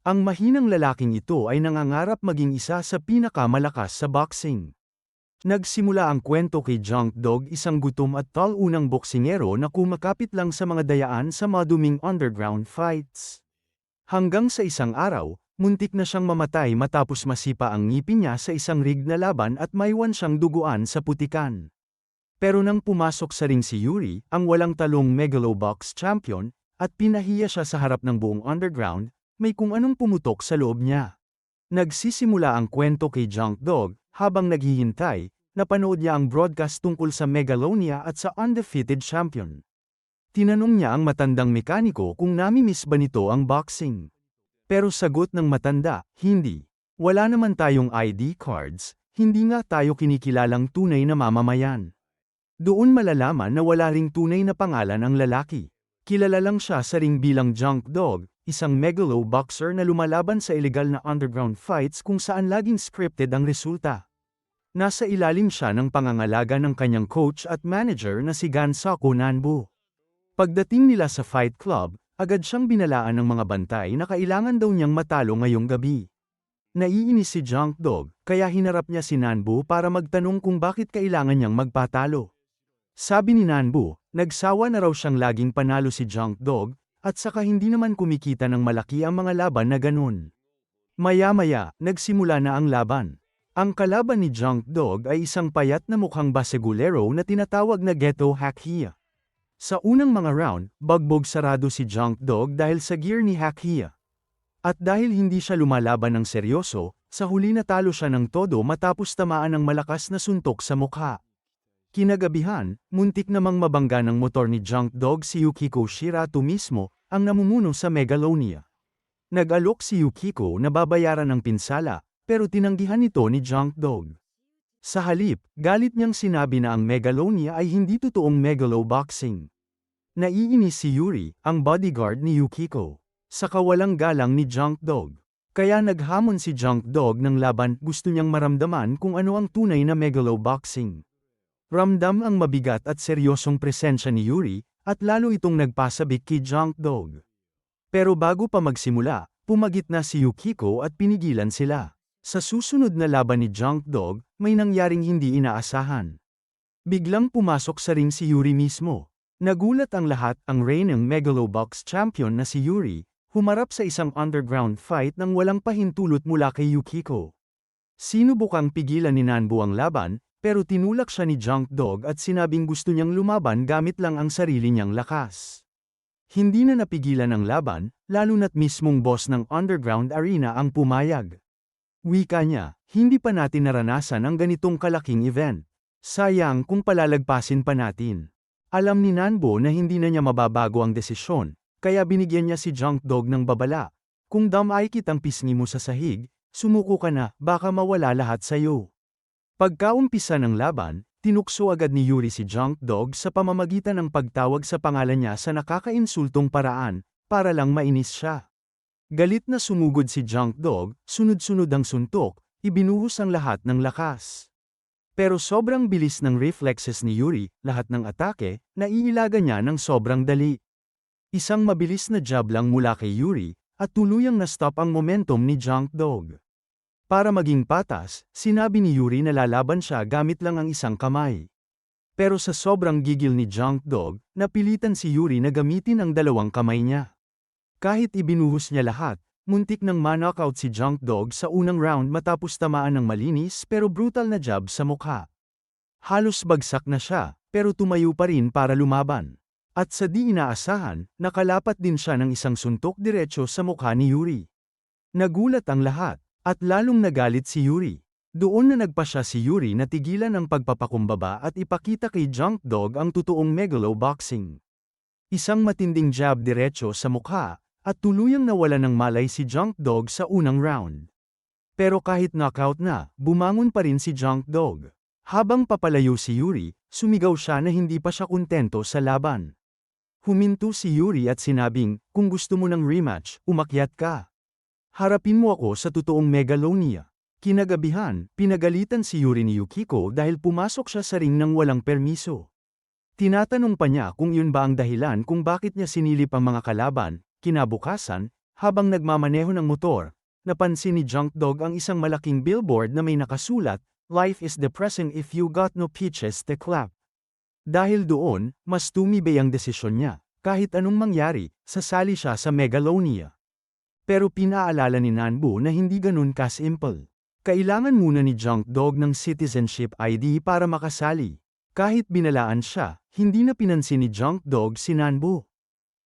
Ang mahinang lalaking ito ay nangangarap maging isa sa pinakamalakas sa boxing. Nagsimula ang kwento kay Junk Dog isang gutom at tal-unang boksingero na kumakapit lang sa mga dayaan sa maduming underground fights. Hanggang sa isang araw, muntik na siyang mamatay matapos masipa ang ngipin niya sa isang rig na laban at maiwan siyang duguan sa putikan. Pero nang pumasok sa ring si Yuri, ang walang talong Megalobox champion, at pinahiya siya sa harap ng buong underground, may kung anong pumutok sa loob niya. Nagsisimula ang kwento kay Junk Dog, habang naghihintay, napanood niya ang broadcast tungkol sa Megalonia at sa undefeated champion. Tinanong niya ang matandang mekaniko kung namimiss ba nito ang boxing. Pero sagot ng matanda, hindi. Wala naman tayong ID cards, hindi nga tayo kinikilalang tunay na mamamayan. Doon malalaman na wala ring tunay na pangalan ang lalaki. Kilala lang siya sa ring bilang junk dog, isang megalo boxer na lumalaban sa ilegal na underground fights kung saan laging scripted ang resulta. Nasa ilalim siya ng pangangalaga ng kanyang coach at manager na si Gansako Nanbu. Pagdating nila sa fight club, agad siyang binalaan ng mga bantay na kailangan daw niyang matalo ngayong gabi. Naiinis si Junk Dog, kaya hinarap niya si Nanbu para magtanong kung bakit kailangan niyang magpatalo. Sabi ni Nanbu, nagsawa na raw siyang laging panalo si Junk Dog, at saka hindi naman kumikita ng malaki ang mga laban na ganun. Maya-maya, nagsimula na ang laban. Ang kalaban ni Junk Dog ay isang payat na mukhang basegulero na tinatawag na Ghetto Hakia. Sa unang mga round, bagbog sarado si Junk Dog dahil sa gear ni Hakia. At dahil hindi siya lumalaban ng seryoso, sa huli natalo siya ng todo matapos tamaan ng malakas na suntok sa mukha. Kinagabihan, muntik namang mabangga ng motor ni Junk Dog si Yukiko Shirato mismo, ang namumuno sa Megalonia. Nag-alok si Yukiko na babayaran ng pinsala, pero tinanggihan ito ni Junk Dog. Sa halip, galit niyang sinabi na ang Megalonia ay hindi totoong Megalo boxing. Naiinis si Yuri, ang bodyguard ni Yukiko, sa kawalang galang ni Junk Dog. Kaya naghamon si Junk Dog ng laban gusto niyang maramdaman kung ano ang tunay na Megalo boxing. Ramdam ang mabigat at seryosong presensya ni Yuri, at lalo itong nagpasabik kay Junk Dog. Pero bago pa magsimula, pumagit na si Yukiko at pinigilan sila. Sa susunod na laban ni Junk Dog, may nangyaring hindi inaasahan. Biglang pumasok sa ring si Yuri mismo. Nagulat ang lahat ang reigning Megalobox champion na si Yuri, humarap sa isang underground fight nang walang pahintulot mula kay Yukiko. Sinubukang pigilan ni Nanbu ang laban, pero tinulak siya ni Junk Dog at sinabing gusto niyang lumaban gamit lang ang sarili niyang lakas. Hindi na napigilan ang laban, lalo na't mismong boss ng underground arena ang pumayag. Wika niya, hindi pa natin naranasan ang ganitong kalaking event. Sayang kung palalagpasin pa natin. Alam ni Nanbo na hindi na niya mababago ang desisyon, kaya binigyan niya si Junk Dog ng babala. Kung damay kitang pisngi mo sa sahig, sumuko ka na, baka mawala lahat sa'yo. Pagkaumpisa ng laban, tinukso agad ni Yuri si Junk Dog sa pamamagitan ng pagtawag sa pangalan niya sa nakakainsultong paraan, para lang mainis siya. Galit na sumugod si Junk Dog, sunod-sunod ang suntok, ibinuhos ang lahat ng lakas. Pero sobrang bilis ng reflexes ni Yuri, lahat ng atake, naiilaga niya ng sobrang dali. Isang mabilis na jab lang mula kay Yuri, at tuluyang na-stop ang momentum ni Junk Dog. Para maging patas, sinabi ni Yuri na lalaban siya gamit lang ang isang kamay. Pero sa sobrang gigil ni Junk Dog, napilitan si Yuri na gamitin ang dalawang kamay niya. Kahit ibinuhos niya lahat, muntik nang manockout si Junk Dog sa unang round matapos tamaan ng malinis pero brutal na jab sa mukha. Halos bagsak na siya, pero tumayo pa rin para lumaban. At sa di inaasahan, nakalapat din siya ng isang suntok diretso sa mukha ni Yuri. Nagulat ang lahat, at lalong nagalit si Yuri. Doon na nagpa siya si Yuri na tigilan ang pagpapakumbaba at ipakita kay Junk Dog ang totoong megalo boxing. Isang matinding jab diretso sa mukha, at tuluyang nawala ng malay si Junk Dog sa unang round. Pero kahit knockout na, bumangon pa rin si Junk Dog. Habang papalayo si Yuri, sumigaw siya na hindi pa siya kontento sa laban. Huminto si Yuri at sinabing, kung gusto mo ng rematch, umakyat ka. Harapin mo ako sa totoong megalonia. Kinagabihan, pinagalitan si Yuri ni Yukiko dahil pumasok siya sa ring ng walang permiso. Tinatanong pa niya kung yun ba ang dahilan kung bakit niya sinilip ang mga kalaban, Kinabukasan, Habang nagmamaneho ng motor, napansin ni Junk Dog ang isang malaking billboard na may nakasulat, Life is depressing if you got no peaches to clap. Dahil doon, mas tumibay ang desisyon niya. Kahit anong mangyari, sasali siya sa Megalonia. Pero pinaalala ni Nanbu na hindi ganun ka-simple. Kailangan muna ni Junk Dog ng citizenship ID para makasali. Kahit binalaan siya, hindi na pinansin ni Junk Dog si Nanbu.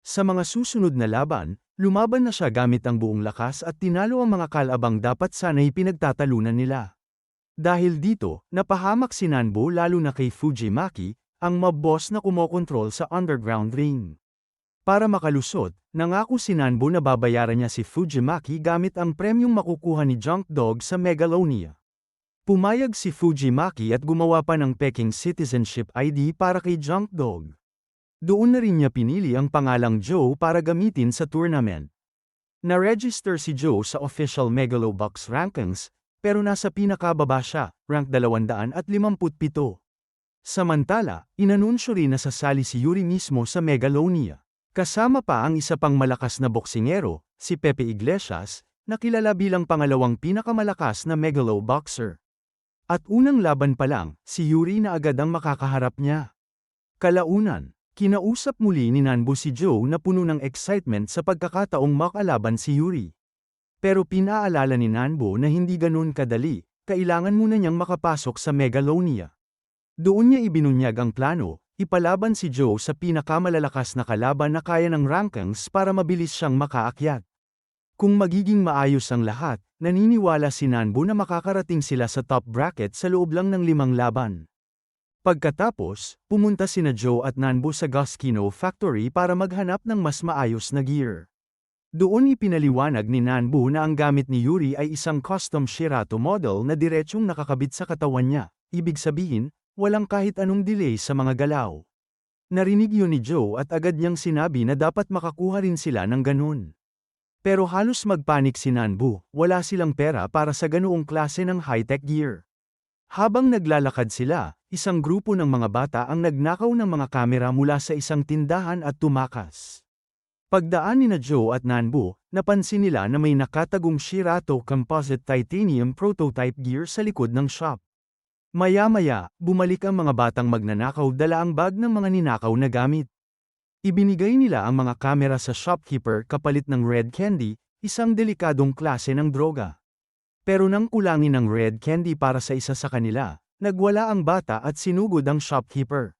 Sa mga susunod na laban, lumaban na siya gamit ang buong lakas at tinalo ang mga kalabang dapat sana'y pinagtatalunan nila. Dahil dito, napahamak si Nanbu lalo na kay Fujimaki, ang mob boss na kumokontrol sa underground ring. Para makalusot, nangako si Nanbu na babayaran niya si Fujimaki gamit ang premyong makukuha ni Junk Dog sa Megalonia. Pumayag si Fujimaki at gumawa pa ng Peking Citizenship ID para kay Junk Dog. Doon na rin niya pinili ang pangalang Joe para gamitin sa tournament. Na-register si Joe sa official Megalobox rankings, pero nasa pinakababa siya, rank 257. Samantala, inanunsyo rin na sasali si Yuri mismo sa Megalonia. Kasama pa ang isa pang malakas na boksingero, si Pepe Iglesias, na kilala bilang pangalawang pinakamalakas na megalo boxer. At unang laban pa lang, si Yuri na agad ang makakaharap niya. Kalaunan, kinausap muli ni Nanbu si Joe na puno ng excitement sa pagkakataong makalaban si Yuri. Pero pinaalala ni Nanbo na hindi ganun kadali, kailangan muna niyang makapasok sa Megalonia. Doon niya ibinunyag ang plano, ipalaban si Joe sa pinakamalalakas na kalaban na kaya ng rankings para mabilis siyang makaakyat. Kung magiging maayos ang lahat, naniniwala si Nanbo na makakarating sila sa top bracket sa loob lang ng limang laban. Pagkatapos, pumunta sina Joe at Nanbo sa Goskino Factory para maghanap ng mas maayos na gear. Doon ipinaliwanag ni Nanbu na ang gamit ni Yuri ay isang custom Shirato model na diretsyong nakakabit sa katawan niya, ibig sabihin, walang kahit anong delay sa mga galaw. Narinig yun ni Joe at agad niyang sinabi na dapat makakuha rin sila ng ganun. Pero halos magpanik si Nanbu, wala silang pera para sa ganoong klase ng high-tech gear. Habang naglalakad sila, isang grupo ng mga bata ang nagnakaw ng mga kamera mula sa isang tindahan at tumakas. Pagdaan ni na Joe at Nanbu, napansin nila na may nakatagong Shirato Composite Titanium Prototype gear sa likod ng shop. Maya-maya, bumalik ang mga batang magnanakaw dala ang bag ng mga ninakaw na gamit. Ibinigay nila ang mga kamera sa shopkeeper kapalit ng red candy, isang delikadong klase ng droga. Pero nang kulangin ng red candy para sa isa sa kanila, nagwala ang bata at sinugod ang shopkeeper.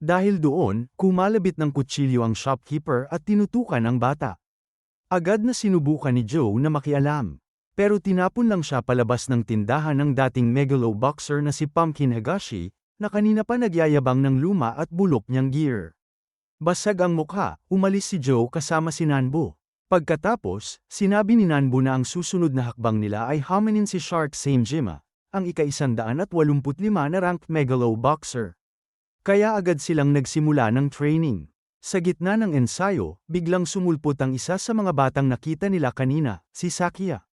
Dahil doon, kumalabit ng kutsilyo ang shopkeeper at tinutukan ang bata. Agad na sinubukan ni Joe na makialam. Pero tinapon lang siya palabas ng tindahan ng dating megalo boxer na si Pumpkin Higashi, na kanina pa nagyayabang ng luma at bulok niyang gear. Basag ang mukha, umalis si Joe kasama si Nanbo. Pagkatapos, sinabi ni Nanbo na ang susunod na hakbang nila ay haminin si Shark Samejima, ang ika-185 na ranked megalo boxer. Kaya agad silang nagsimula ng training. Sa gitna ng ensayo, biglang sumulpot ang isa sa mga batang nakita nila kanina, si Sakia.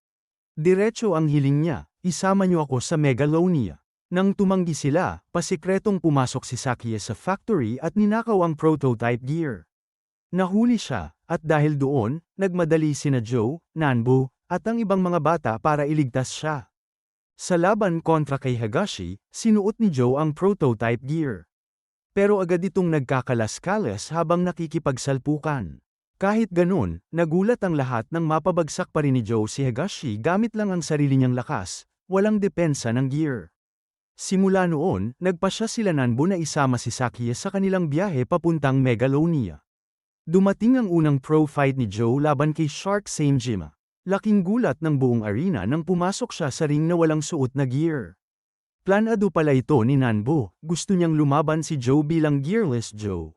Diretso ang hiling niya, isama niyo ako sa Megalonia. Nang tumanggi sila, pasikretong pumasok si Sakia sa factory at ninakaw ang prototype gear. Nahuli siya, at dahil doon, nagmadali sina Joe, Nanbu, at ang ibang mga bata para iligtas siya. Sa laban kontra kay Hagashi, sinuot ni Joe ang prototype gear. Pero agad itong nagkakalas-kalas habang nakikipagsalpukan. Kahit ganun, nagulat ang lahat nang mapabagsak pa rin ni Joe si Higashi gamit lang ang sarili niyang lakas, walang depensa ng gear. Simula noon, nagpasya sila Nanbu na isama si Sakie sa kanilang biyahe papuntang Megalonia. Dumating ang unang pro fight ni Joe laban kay Shark Samejima. Laking gulat ng buong arena nang pumasok siya sa ring na walang suot na gear. Planado pala ito ni Nanbo, gusto niyang lumaban si Joe bilang gearless Joe.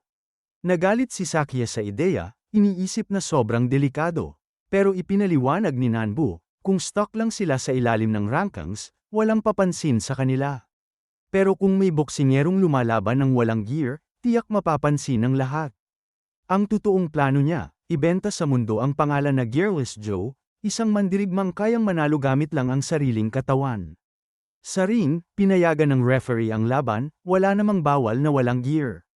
Nagalit si Sakia sa ideya, iniisip na sobrang delikado. Pero ipinaliwanag ni Nanbo, kung stuck lang sila sa ilalim ng rankings, walang papansin sa kanila. Pero kung may boksingerong lumalaban ng walang gear, tiyak mapapansin ng lahat. Ang totoong plano niya, ibenta sa mundo ang pangalan na Gearless Joe, isang mandirigmang kayang manalo gamit lang ang sariling katawan. Sa ring, pinayagan ng referee ang laban, wala namang bawal na walang gear.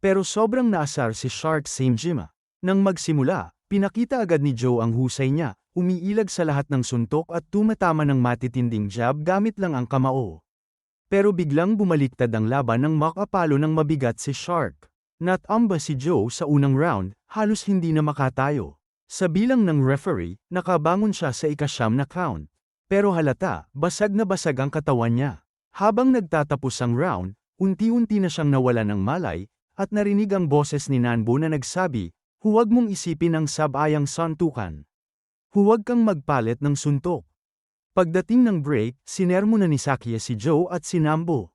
Pero sobrang naasar si Shark Samejima. Nang magsimula, Pinakita agad ni Joe ang husay niya, umiilag sa lahat ng suntok at tumatama ng matitinding jab gamit lang ang kamao. Pero biglang bumaliktad ang laban nang makapalo ng mabigat si Shark. Natamba si Joe sa unang round, halos hindi na makatayo. Sa bilang ng referee, nakabangon siya sa ikasyam na count. Pero halata, basag na basag ang katawan niya. Habang nagtatapos ang round, unti-unti na siyang nawala ng malay, at narinig ang boses ni Nanbo na nagsabi, huwag mong isipin ang sabayang santukan. Huwag kang magpalit ng suntok. Pagdating ng break, sinermo na ni Sakia si Joe at si Nambo.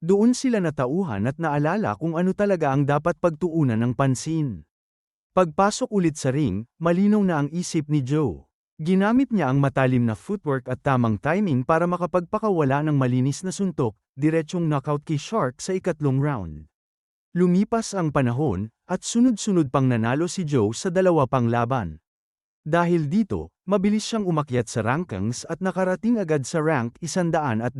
Doon sila natauhan at naalala kung ano talaga ang dapat pagtuunan ng pansin. Pagpasok ulit sa ring, malinaw na ang isip ni Joe. Ginamit niya ang matalim na footwork at tamang timing para makapagpakawala ng malinis na suntok, diretsong knockout kay Shark sa ikatlong round. Lumipas ang panahon, at sunod-sunod pang nanalo si Joe sa dalawa pang laban. Dahil dito, mabilis siyang umakyat sa rankings at nakarating agad sa rank 102.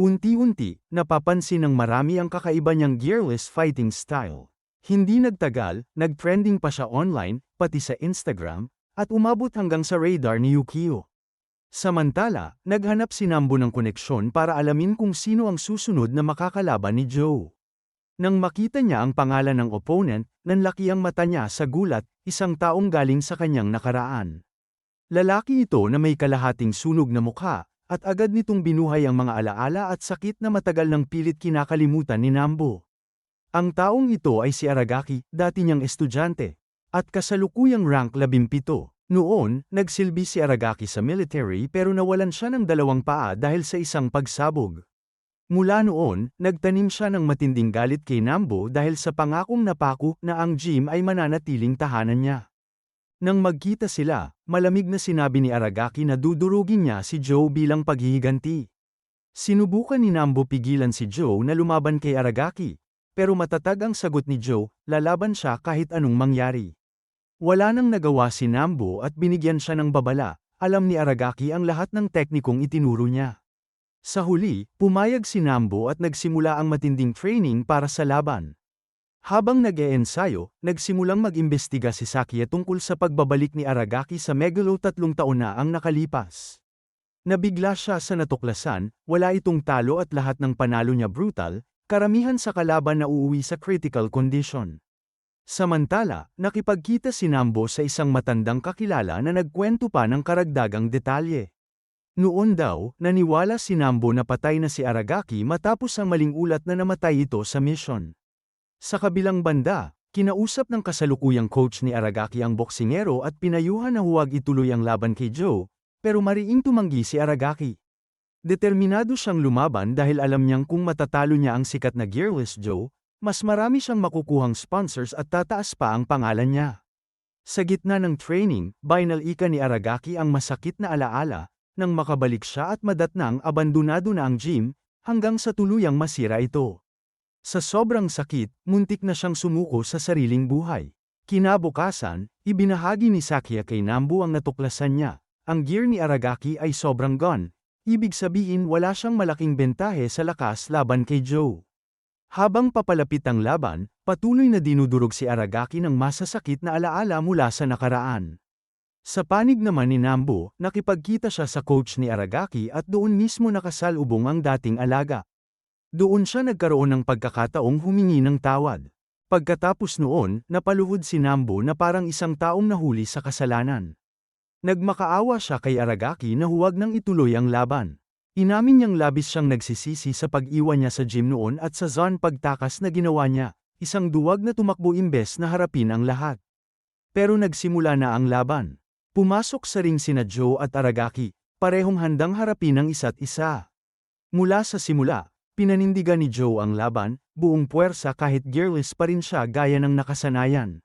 Unti-unti, napapansin ng marami ang kakaiba niyang gearless fighting style. Hindi nagtagal, nag-trending pa siya online, pati sa Instagram, at umabot hanggang sa radar ni Yukio. Samantala, naghanap si Nambo ng koneksyon para alamin kung sino ang susunod na makakalaban ni Joe. Nang makita niya ang pangalan ng opponent, nanlaki ang mata niya sa gulat, isang taong galing sa kanyang nakaraan. Lalaki ito na may kalahating sunog na mukha, at agad nitong binuhay ang mga alaala at sakit na matagal ng pilit kinakalimutan ni Nambo. Ang taong ito ay si Aragaki, dati niyang estudyante, at kasalukuyang rank 17. Noon, nagsilbi si Aragaki sa military pero nawalan siya ng dalawang paa dahil sa isang pagsabog. Mula noon, nagtanim siya ng matinding galit kay Nambo dahil sa pangakong napako na ang gym ay mananatiling tahanan niya. Nang magkita sila, malamig na sinabi ni Aragaki na dudurugin niya si Joe bilang paghihiganti. Sinubukan ni Nambo pigilan si Joe na lumaban kay Aragaki, pero matatag ang sagot ni Joe, lalaban siya kahit anong mangyari. Wala nang nagawa si Nambo at binigyan siya ng babala, alam ni Aragaki ang lahat ng teknikong itinuro niya. Sa huli, pumayag si Nambo at nagsimula ang matinding training para sa laban. Habang nag-eensayo, nagsimulang mag-imbestiga si Sakia tungkol sa pagbabalik ni Aragaki sa Megalo tatlong taon na ang nakalipas. Nabigla siya sa natuklasan, wala itong talo at lahat ng panalo niya brutal, karamihan sa kalaban na uuwi sa critical condition. Samantala, nakipagkita si Nambo sa isang matandang kakilala na nagkwento pa ng karagdagang detalye. Noon daw, naniwala si Nambo na patay na si Aragaki matapos ang maling ulat na namatay ito sa mission. Sa kabilang banda, kinausap ng kasalukuyang coach ni Aragaki ang boksingero at pinayuhan na huwag ituloy ang laban kay Joe, pero mariing tumanggi si Aragaki. Determinado siyang lumaban dahil alam niyang kung matatalo niya ang sikat na Gearless Joe, mas marami siyang makukuhang sponsors at tataas pa ang pangalan niya. Sa gitna ng training, binalika ni Aragaki ang masakit na alaala, nang makabalik siya at madatnang abandonado na ang gym, hanggang sa tuluyang masira ito. Sa sobrang sakit, muntik na siyang sumuko sa sariling buhay. Kinabukasan, ibinahagi ni Sakia kay Nambu ang natuklasan niya. Ang gear ni Aragaki ay sobrang gun, ibig sabihin wala siyang malaking bentahe sa lakas laban kay Joe. Habang papalapit ang laban, patuloy na dinudurog si Aragaki ng masasakit na alaala mula sa nakaraan. Sa panig naman ni Nambo, nakipagkita siya sa coach ni Aragaki at doon mismo nakasalubong ang dating alaga. Doon siya nagkaroon ng pagkakataong humingi ng tawad. Pagkatapos noon, napaluhod si Nambo na parang isang taong nahuli sa kasalanan. Nagmakaawa siya kay Aragaki na huwag nang ituloy ang laban. Inamin niyang labis siyang nagsisisi sa pag-iwan niya sa gym noon at sa zone pagtakas na ginawa niya, isang duwag na tumakbo imbes na harapin ang lahat. Pero nagsimula na ang laban. Pumasok sa ring sina Joe at Aragaki, parehong handang harapin ang isa't isa. Mula sa simula, pinanindigan ni Joe ang laban, buong puwersa kahit gearless pa rin siya gaya ng nakasanayan.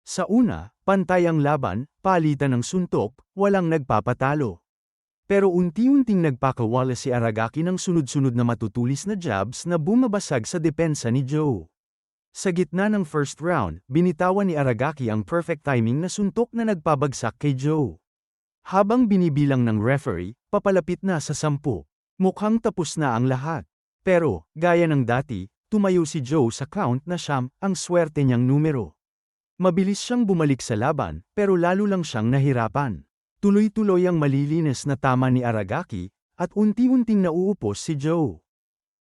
Sa una, pantay ang laban, palitan ng suntok, walang nagpapatalo. Pero unti-unting nagpakawala si Aragaki ng sunod-sunod na matutulis na jabs na bumabasag sa depensa ni Joe. Sa gitna ng first round, binitawan ni Aragaki ang perfect timing na suntok na nagpabagsak kay Joe. Habang binibilang ng referee, papalapit na sa sampu. Mukhang tapos na ang lahat. Pero, gaya ng dati, tumayo si Joe sa count na siyam, ang swerte niyang numero. Mabilis siyang bumalik sa laban, pero lalo lang siyang nahirapan. Tuloy-tuloy ang malilinis na tama ni Aragaki, at unti-unting nauupos si Joe.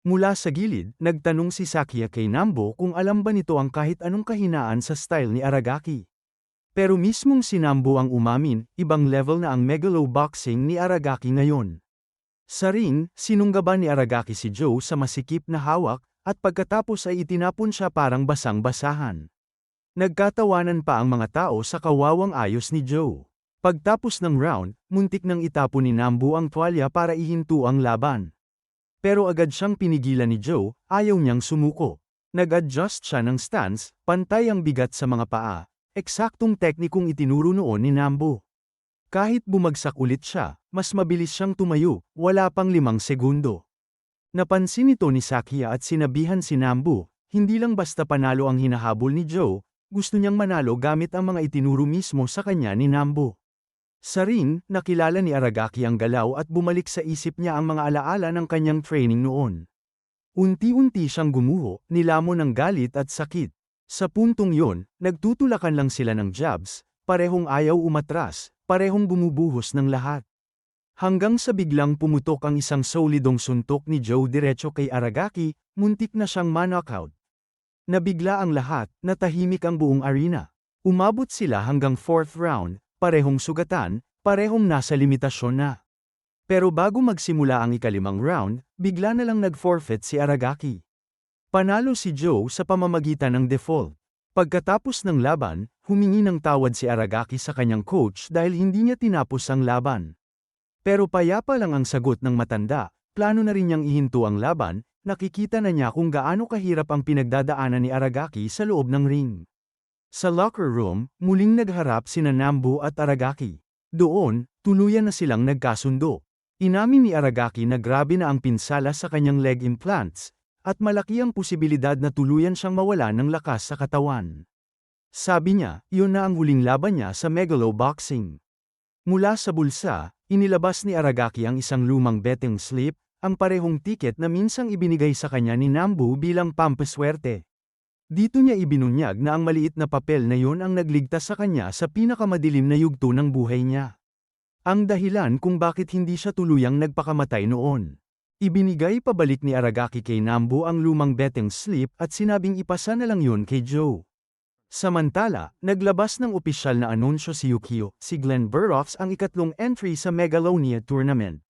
Mula sa gilid, nagtanong si Sakia kay Nambo kung alam ba nito ang kahit anong kahinaan sa style ni Aragaki. Pero mismong si Nambo ang umamin, ibang level na ang megalo boxing ni Aragaki ngayon. Sa ring, sinunggaban ni Aragaki si Joe sa masikip na hawak, at pagkatapos ay itinapon siya parang basang-basahan. Nagkatawanan pa ang mga tao sa kawawang ayos ni Joe. Pagtapos ng round, muntik nang itapon ni Nambu ang tuwalya para ihinto ang laban. Pero agad siyang pinigilan ni Joe, ayaw niyang sumuko. Nag-adjust siya ng stance, pantay ang bigat sa mga paa, eksaktong teknikong itinuro noon ni Nambu. Kahit bumagsak ulit siya, mas mabilis siyang tumayo, wala pang limang segundo. Napansin ito ni Sakia at sinabihan si Nambu, hindi lang basta panalo ang hinahabol ni Joe, gusto niyang manalo gamit ang mga itinuro mismo sa kanya ni Nambu. Sa ring, nakilala ni Aragaki ang galaw at bumalik sa isip niya ang mga alaala ng kanyang training noon. Unti-unti siyang gumuho, nilamon ng galit at sakit. Sa puntong yon, nagtutulakan lang sila ng jabs, parehong ayaw umatras, parehong bumubuhos ng lahat. Hanggang sa biglang pumutok ang isang solidong suntok ni Joe diretso kay Aragaki, muntik na siyang manockout. Nabigla ang lahat, natahimik ang buong arena. Umabot sila hanggang fourth round, parehong sugatan, parehong nasa limitasyon na. Pero bago magsimula ang ikalimang round, bigla na lang nag-forfeit si Aragaki. Panalo si Joe sa pamamagitan ng default. Pagkatapos ng laban, humingi ng tawad si Aragaki sa kanyang coach dahil hindi niya tinapos ang laban. Pero payapa lang ang sagot ng matanda, plano na rin niyang ihinto ang laban, nakikita na niya kung gaano kahirap ang pinagdadaanan ni Aragaki sa loob ng ring. Sa locker room, muling nagharap sina Nambu at Aragaki. Doon, tuluyan na silang nagkasundo. Inamin ni Aragaki na grabe na ang pinsala sa kanyang leg implants, at malaki ang posibilidad na tuluyan siyang mawala ng lakas sa katawan. Sabi niya, iyon na ang huling laban niya sa Megalo Boxing. Mula sa bulsa, Inilabas ni Aragaki ang isang lumang betting slip, ang parehong tiket na minsang ibinigay sa kanya ni Nambu bilang pampaswerte. Dito niya ibinunyag na ang maliit na papel na yon ang nagligtas sa kanya sa pinakamadilim na yugto ng buhay niya. Ang dahilan kung bakit hindi siya tuluyang nagpakamatay noon. Ibinigay pabalik ni Aragaki kay Nambu ang lumang betting slip at sinabing ipasa na lang yun kay Joe. Samantala, naglabas ng opisyal na anunsyo si Yukio, si Glenn Burroughs ang ikatlong entry sa Megalonia Tournament.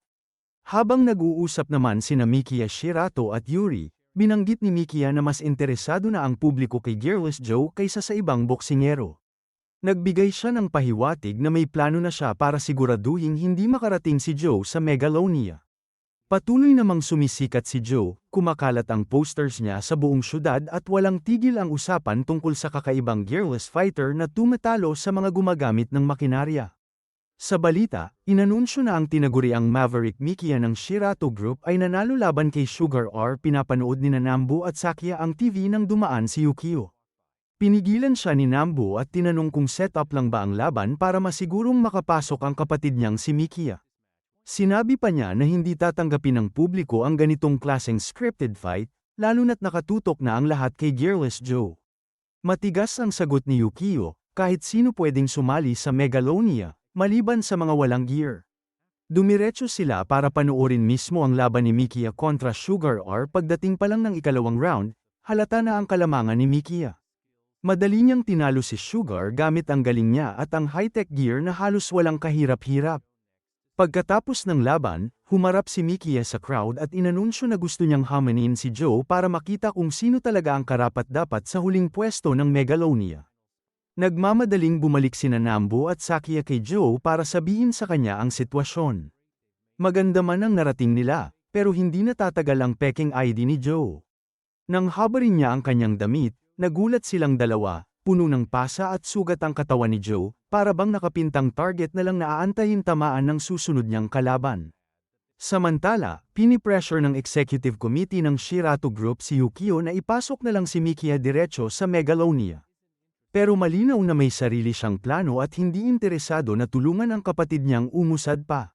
Habang nag-uusap naman sina Mikia Shirato at Yuri, binanggit ni Mikia na mas interesado na ang publiko kay Gearless Joe kaysa sa ibang boksingero. Nagbigay siya ng pahiwatig na may plano na siya para siguraduhin hindi makarating si Joe sa Megalonia. Patuloy namang sumisikat si Joe, kumakalat ang posters niya sa buong syudad at walang tigil ang usapan tungkol sa kakaibang gearless fighter na tumatalo sa mga gumagamit ng makinarya. Sa balita, inanunsyo na ang tinaguriang Maverick Mikia ng Shirato Group ay nanalo laban kay Sugar R pinapanood ni Nambu at Sakia ang TV nang dumaan si Yukio. Pinigilan siya ni Nambu at tinanong kung set up lang ba ang laban para masigurong makapasok ang kapatid niyang si Mikia. Sinabi pa niya na hindi tatanggapin ng publiko ang ganitong klaseng scripted fight, lalo na't nakatutok na ang lahat kay Gearless Joe. Matigas ang sagot ni Yukio, kahit sino pwedeng sumali sa Megalonia, maliban sa mga walang gear. Dumiretso sila para panoorin mismo ang laban ni Mikia kontra Sugar R pagdating pa lang ng ikalawang round, halata na ang kalamangan ni Mikia. Madali niyang tinalo si Sugar gamit ang galing niya at ang high-tech gear na halos walang kahirap-hirap. Pagkatapos ng laban, humarap si Mikia sa crowd at inanunsyo na gusto niyang hamanin si Joe para makita kung sino talaga ang karapat-dapat sa huling pwesto ng Megalonia. Nagmamadaling bumalik sina Nambo at Sakia kay Joe para sabihin sa kanya ang sitwasyon. Maganda man ang narating nila, pero hindi natatagal ang peking ID ni Joe. Nang habarin niya ang kanyang damit, nagulat silang dalawa, puno ng pasa at sugat ang katawan ni Joe, para bang nakapintang target na lang naaantayin tamaan ng susunod niyang kalaban. Samantala, pinipressure ng Executive Committee ng Shirato Group si Yukio na ipasok na lang si Mikia diretso sa Megalonia. Pero malinaw na may sarili siyang plano at hindi interesado na tulungan ang kapatid niyang umusad pa.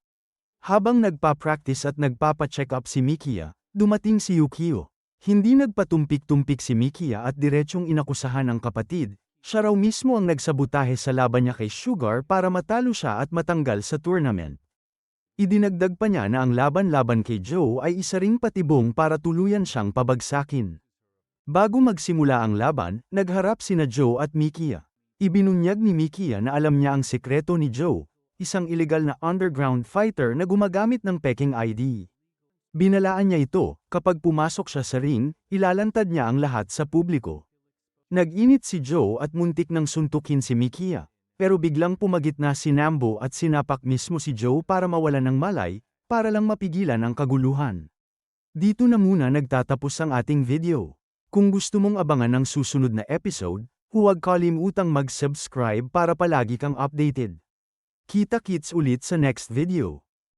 Habang nagpa-practice at nagpapa-check up si Mikia, dumating si Yukio. Hindi nagpatumpik-tumpik si Mikia at diretsyong inakusahan ang kapatid, Siya raw mismo ang nagsabotahe sa laban niya kay Sugar para matalo siya at matanggal sa tournament. Idinagdag pa niya na ang laban-laban kay Joe ay isa ring patibong para tuluyan siyang pabagsakin. Bago magsimula ang laban, nagharap sina Joe at Mikia. Ibinunyag ni Mikia na alam niya ang sekreto ni Joe, isang ilegal na underground fighter na gumagamit ng peking ID. Binalaan niya ito, kapag pumasok siya sa ring, ilalantad niya ang lahat sa publiko. Nag-init si Joe at muntik nang suntukin si Mikia, pero biglang pumagitna si Nambo at sinapak mismo si Joe para mawalan ng malay, para lang mapigilan ang kaguluhan. Dito na muna nagtatapos ang ating video. Kung gusto mong abangan ang susunod na episode, huwag kalimutang mag-subscribe para palagi kang updated. Kita-kits ulit sa next video.